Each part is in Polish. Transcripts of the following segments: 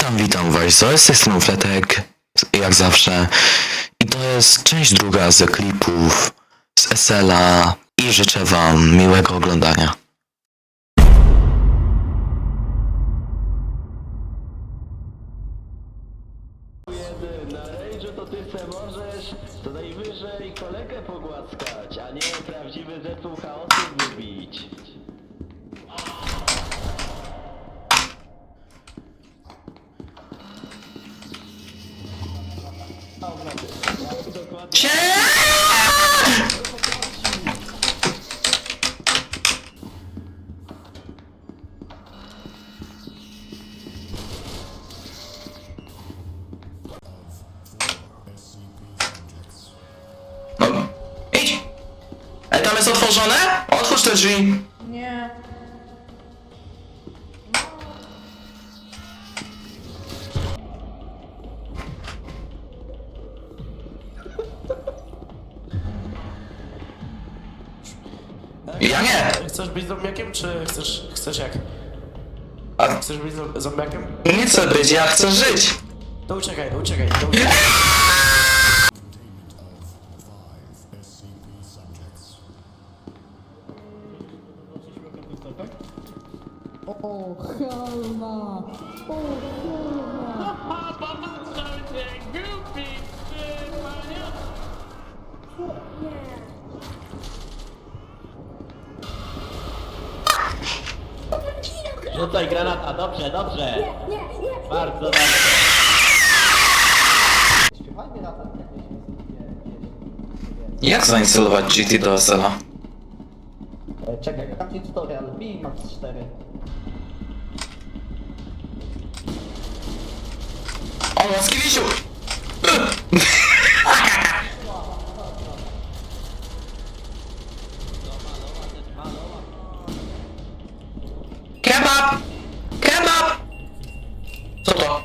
Witam, witam was, to jest system Fletek, jak zawsze. I to jest część druga z klipów z SL-a i życzę wam miłego oglądania. Zombiakiem, czy chcesz, chcesz jak? A, Chcesz być zo- zombiakiem? nie chcę być, ja chcę żyć. To uciekaj, to uciekaj, to uciekaj. Jak zainstalować GT do SL-a? Czekaj, tam ci tutorial, bij max 4. O, Skivisiu! Kebab! Kebab! Co to?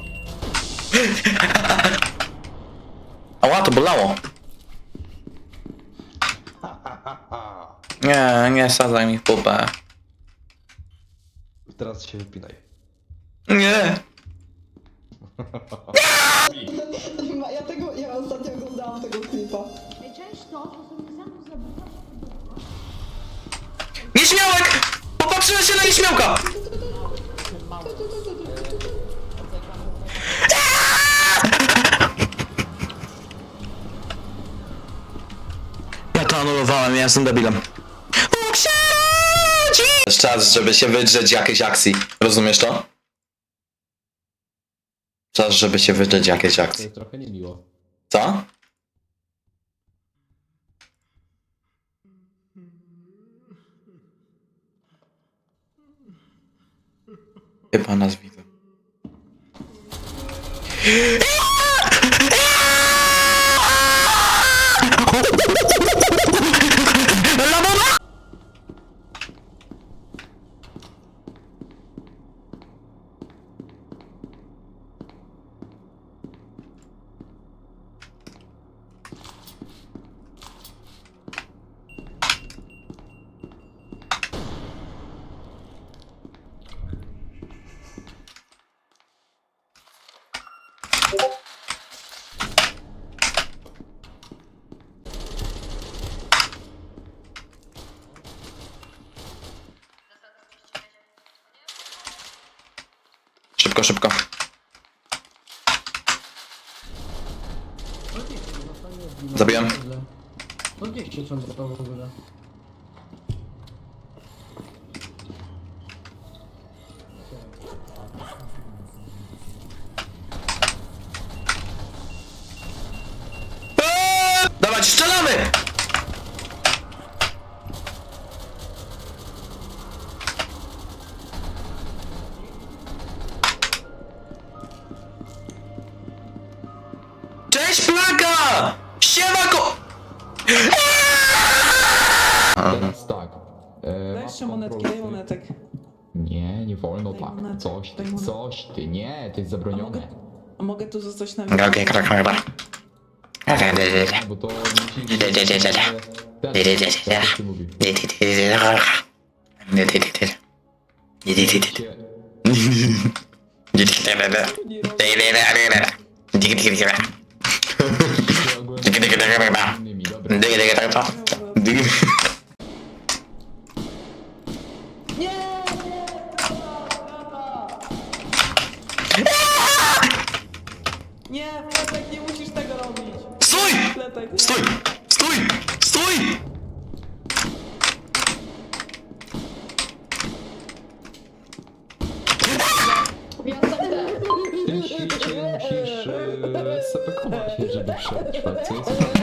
Ała, to bolało. Nie, nie sadzaj mi w pupę. Teraz się wypinaj. Nie. Ma- Ja tego, ja ostatnio oglądałam tego klipa. Ej, cześć, to, to sobie ze mną zabudować. Nieśmiałek! Popatrzyłem się na nieśmiałka! To anulowałem, ja jestem debilem. Jest czas, żeby się wydrzeć jakiejś akcji. Rozumiesz to? Czas, żeby się wydrzeć jakiejś akcji. trochę niemiło. Co? Chyba nas widzą. Szybko. Zabiłem. No gdzieś się ciągle to Nie, to jest A zabronione. mogę, a mogę tu zostać na krak, krak, krak. Bo to musi... Ten, co ty mówi? Się- Innymi, dobra. Nie, Fletek, nie musisz tego robić. Stój! Fletek, nie. Stój! Stój! Stój! Ty musisz, musisz e, sepekować żeby przetrwać, co jest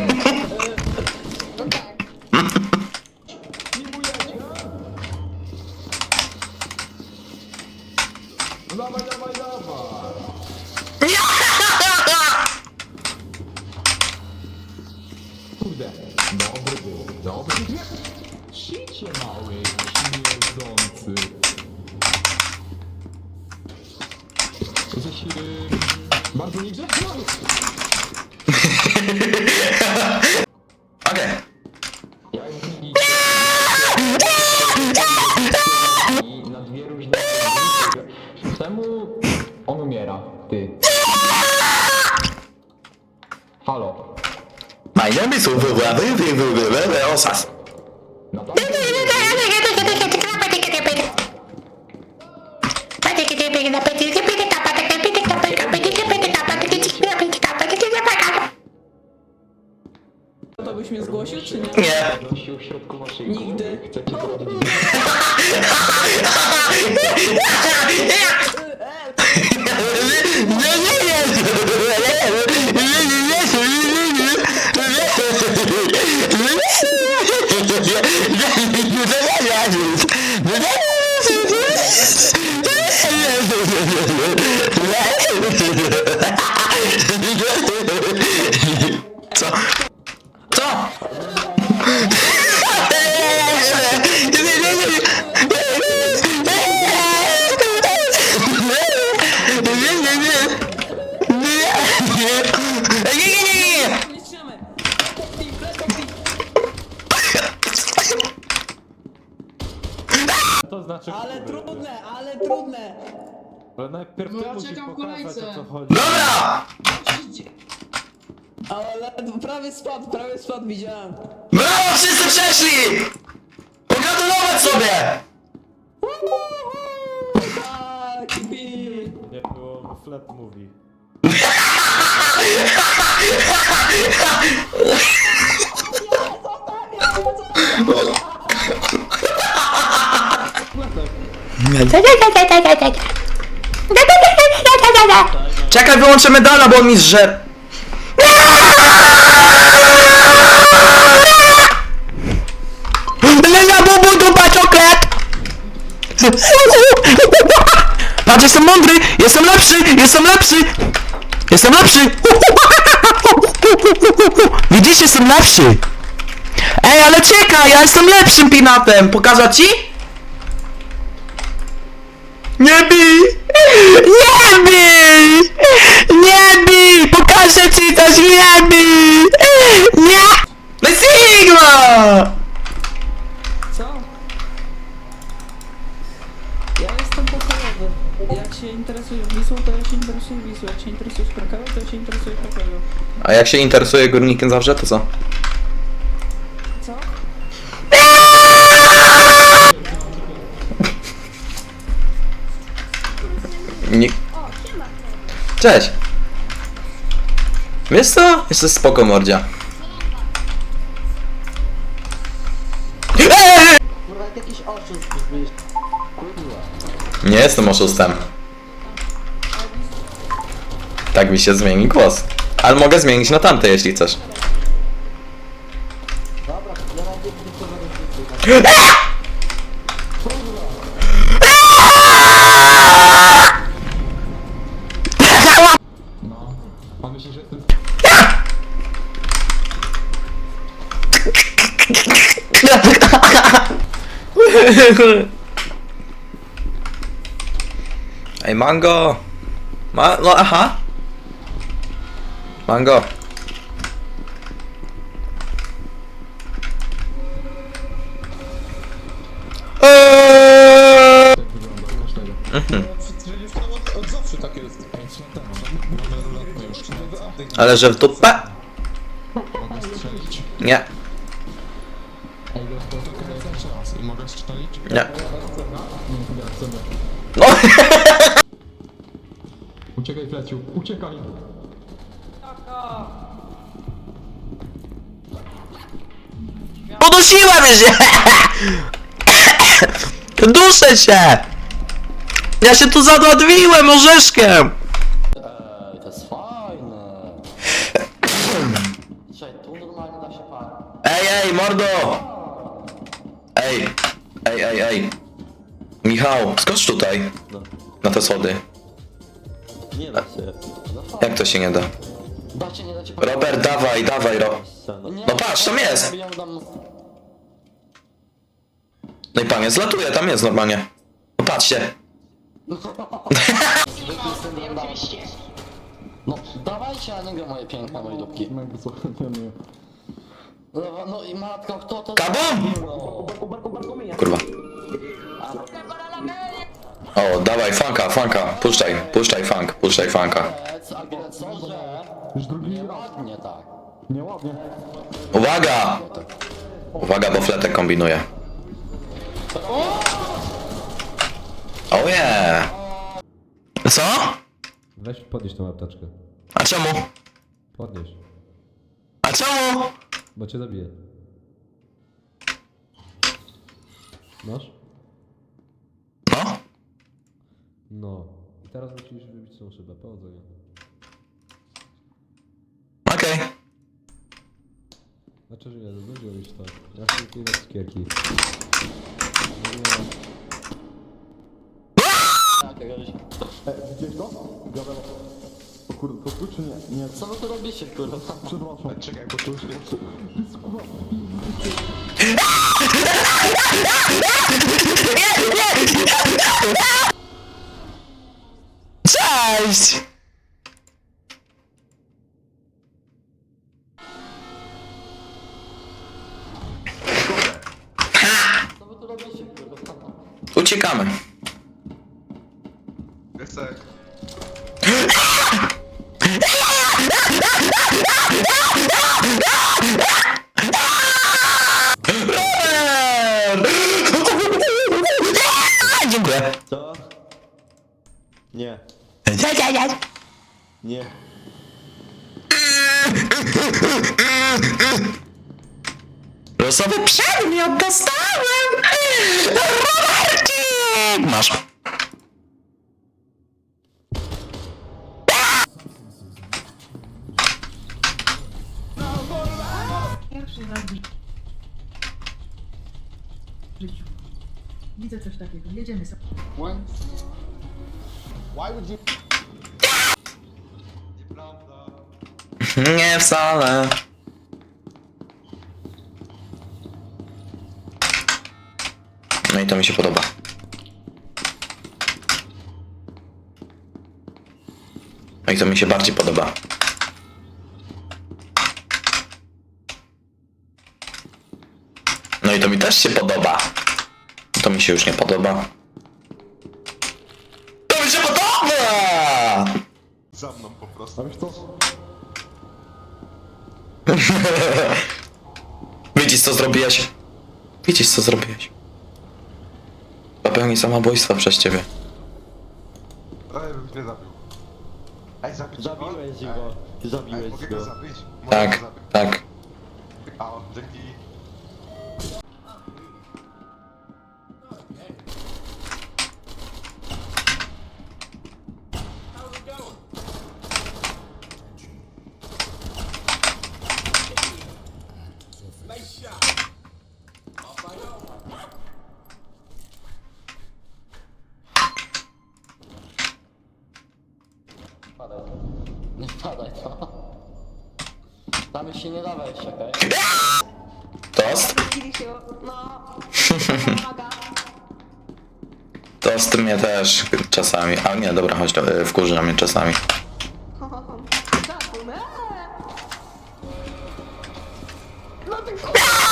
śmierdzący. Jesteś yy, bardzo niegrzeczny. mnie zgłosił, czy nie? Nie. Gościu w środku waszej Nigdy. Chcecie zrobić ale najpierw ty ja musisz czekam w pokazać kolejce. o co chodzi. Dobra! Ale prawie spadł, prawie spadł, widziałem. Brawo, wszyscy przeszli! Pogratulować sobie! Tak, pi. Nie było flat mówi. Czekaj, wyłączę medala, bo on mi zżer. Lenia bubu dupa czoklet! Patrz, jestem mądry! Jestem lepszy! Jestem lepszy! Jestem lepszy! Widzisz, jestem lepszy! Ej, ale czekaj, ja jestem lepszym pinatem! Pokazać ci? Nie bij! Nie bij! Nie bij! Pokażę ci coś, nie bij! Nie! No Sigma! Co? Ja jestem pokojowy. Jak się interesujesz Wisłą, to ja się interesuję Wisłą. Jak się interesujesz Krakowem, to ja się interesuję Krakowem. A jak się interesuje górnikiem zawsze, to co? Co? Cześć! Wiesz co? Jesteś spoko mordzia. Nie jestem oszustem. Tak mi się zmieni głos. Ale mogę zmienić na tamte, jeśli chcesz. Dobra, ja zaraz Pan myśli, że jestem... Ej, mango! Ma... No, aha! Mango! Ale że w dupę? Mogę strzelić? Nie, raz. I mogę strzelić? nie. No! Uciekaj, Fleciu, uciekaj! Podosiłem się! Duszę się! Ja się tu zadładwiłem orzeszkiem! Ej, to jest fajne. Słuchaj, tu normalnie da się parę. Ej, ej, mordo! Ej, ej, ej, ej. Michał, skocz tutaj. Na te schody. Nie da się. No fajnie. Jak to się nie da? Nie Robert, dawaj, dawaj, ro. Nie, No patrz, tam jest. Ja dam... No i pan jest, zlatuje, tam jest normalnie. No patrzcie. No, dawajcie na niego moje piękne moje dupki. No, no i matko, kto to Kabum! Kurwa. O, dawaj, funka, funka. Puszczaj, puszczaj funk, puszczaj funka. Agres, agresorze. Nieładnie tak. Uwaga! Uwaga, bo fletek kombinuje. Oh yeah! Co? Weź podnieś tą apteczkę. A czemu? Podnieś, A czemu? bo cię zabiję. Masz? No? No. I teraz musisz wybić tą szybę. Powodzenia. Okej. Znaczy, że nie, iść tak. Ja chcę tylko inne cukierki. No nie. Jakiegoś... Gdzieś to? Gaweł. O kurde, to tu czy nie? Nie, Co wy tu robicie, kurwa? przepraszam. Czekaj, bo tu już nie... Cześć! Co wy tu robicie, kurwa? Uciekamy. Chcę. Pierwszy raz w życiu. Widzę coś takiego. Jedziemy sobie. Nie wcale. No i to mi się podoba. No i to mi się bardziej podoba. No i to mi też się podoba. To mi się już nie podoba. To mi się podoba! Za mną po prostu. Widzisz co zrobiłeś? Widzisz co zrobiłeś? Popełni samobójstwo przez ciebie. Ej, bym mnie zabił. Ej, zabić? Zabiłeś go. Ej, Zabiłeś mogę go. go zabić? Mogę Tak, go zabić. tak. A, dzięki. Się nie da wejść, okej? Tost? Tost mnie też czasami. A nie, dobra, chodź, do- wkurza mnie czasami. Zleci.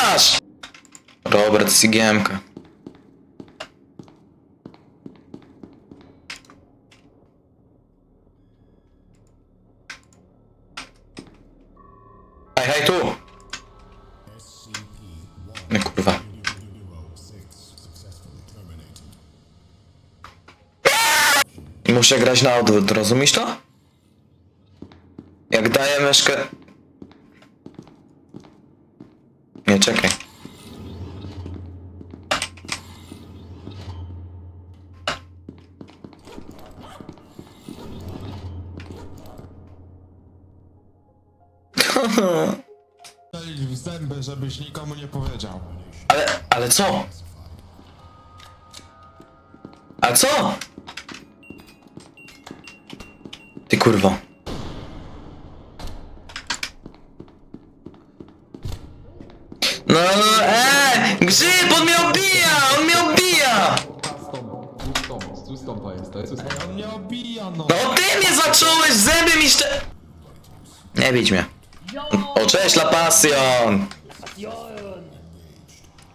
Strzelasz? Robert Sigiemka. Hej, hej, tu! No kurwa. Muszę grać na odwrót, rozumiesz to? Jak daję myszkę... Nie, czekaj. Strzelić w zęby, żebyś nikomu nie powiedział. Ale, ale co? A co? Ty kurwo. No, eee! Grzyb, on mnie obija! On mnie obija! Custom to jest, to jest. On mnie obija, no. No ty mnie zacząłeś, zęby mi szcze... Nie bić mnie. O, cześć, La Passion!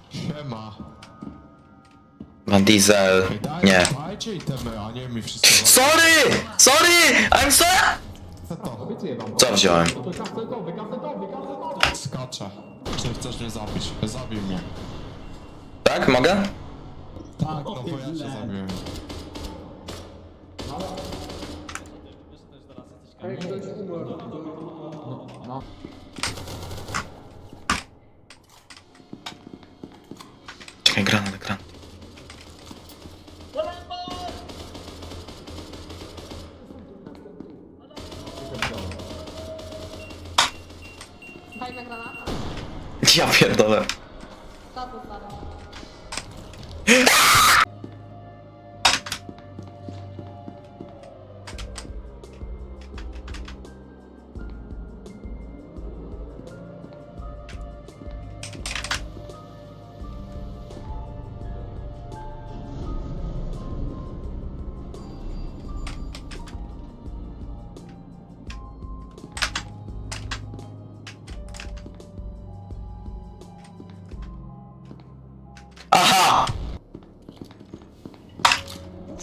Siema. Van Diesel, Daj, nie. Dajcie itemy, a nie mi wszystko. Sorry! Sorry! I'm sorry! Co to? Wziąłem? Skaczę. Czy chcesz mnie zabić? Zabij mnie. Tak, mogę? Tak, no bo ja cię zabiłem. Czekaj, granat, granat. Fajna granat. Ja pierdolę. Tato stary.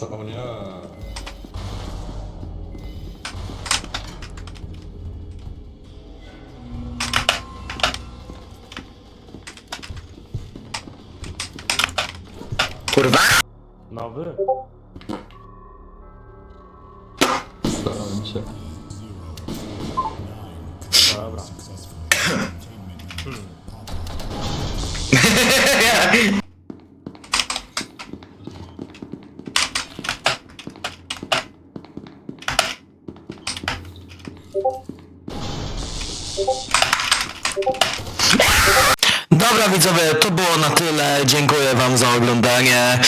Co? O nie. Kurwa! Starałem się. Dobra widzowie, to było na tyle. Dziękuję wam za oglądanie.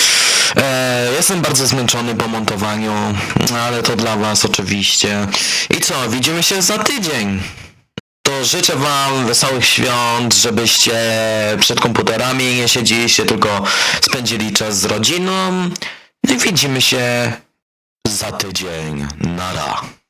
E, jestem bardzo zmęczony po montowaniu, ale to dla was oczywiście. I co, widzimy się za tydzień. To życzę wam wesołych świąt, żebyście przed komputerami nie siedzieliście, tylko spędzili czas z rodziną. No i widzimy się za tydzień. Nara.